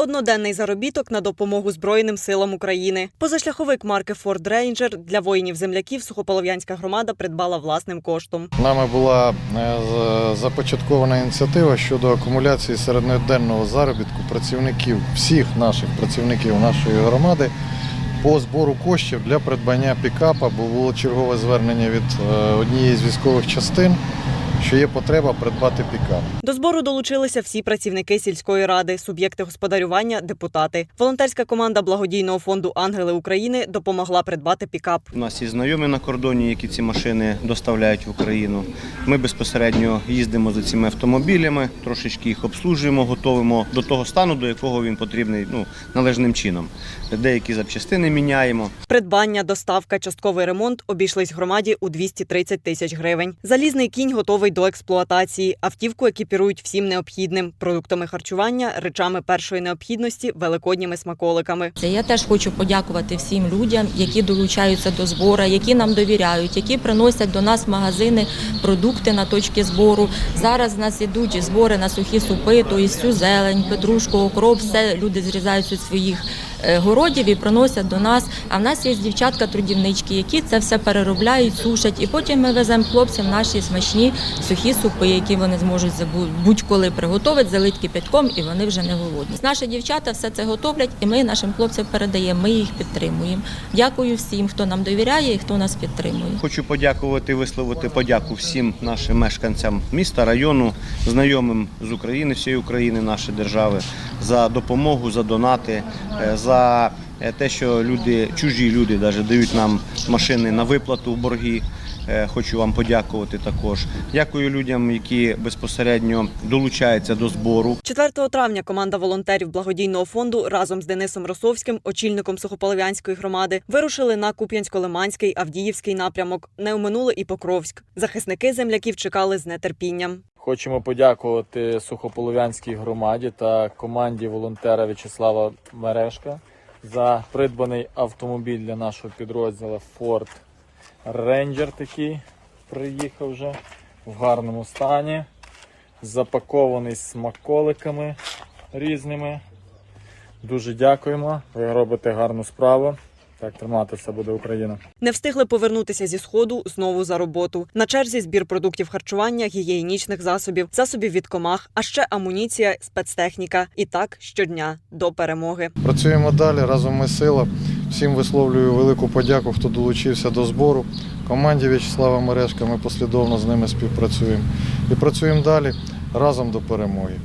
Одноденний заробіток на допомогу Збройним силам України. Позашляховик марки Ford Ranger для воїнів-земляків Сухополов'янська громада придбала власним коштом. Нами була е, започаткована ініціатива щодо акумуляції середньоденного заробітку працівників, всіх наших працівників нашої громади по збору коштів для придбання пікапа, бо було чергове звернення від е, однієї з військових частин, що є потреба придбати пікап. До збору долучилися всі працівники сільської ради, суб'єкти господарювання, депутати. Волонтерська команда благодійного фонду Ангели України допомогла придбати пікап. У нас є знайомі на кордоні, які ці машини доставляють в Україну. Ми безпосередньо їздимо за цими автомобілями, трошечки їх обслужуємо, готовимо до того стану, до якого він потрібний ну, належним чином. Деякі запчастини міняємо. Придбання, доставка, частковий ремонт обійшлись громаді у 230 тисяч гривень. Залізний кінь готовий до експлуатації. Автівку екіпірують всім необхідним продуктами харчування, речами першої необхідності, великодніми смаколиками. Я теж хочу подякувати всім людям, які долучаються до збору, які нам довіряють, які приносять до нас магазини продукти на точки збору. Зараз нас ідуть збори на сухі супи, то всю зелень, петрушку, окроп, все люди зрізають зі своїх е, городів і приносять до нас. А в нас є дівчатка-трудівнички, які це все переробляють, сушать, і потім ми веземо хлопцям наші смачні сухі супи, які вони зможуть будь-коли приготувати, залить кипятком, і вони вже не голодні. Наші дівчата все це готовлять, і ми нашим хлопцям передаємо. Ми їх підтримуємо. Дякую всім, хто нам довіряє і хто нас підтримує. Хочу подякувати, висловити подяку всім нашим мешканцям міста, району, знайомим з України, всієї України, нашої держави, за допомогу, за донати, е, за е, те, що люди, чужі люди навіть дають нам машини на виплату в борги. Е, Хочу вам подякувати також. Дякую людям, які безпосередньо долучаються до збору. 4 травня команда волонтерів благодійного фонду разом з Денисом Росовським, очільником Сухополов'янської громади, вирушили на Куп'янсько-Лиманський, Авдіївський напрямок. Не оминули і Покровськ. Захисники земляків чекали з нетерпінням. Хочемо подякувати Сухополов'янській громаді та команді волонтера В'ячеслава Мерешка за придбаний автомобіль для нашого підрозділу Ford Ranger такий приїхав вже в гарному стані, запакований смаколиками різними. Дуже дякуємо. Ви робите гарну справу. Так тримати все буде Україна. Не встигли повернутися зі сходу знову за роботу. На черзі збір продуктів харчування, гігієнічних засобів, засобів від комах, а ще амуніція, спецтехніка. І так щодня до перемоги. Працюємо далі, разом ми сила. Всім висловлюю велику подяку, хто долучився до збору. Команді В'ячеслава Мережка ми послідовно з ними співпрацюємо. І працюємо далі разом до перемоги.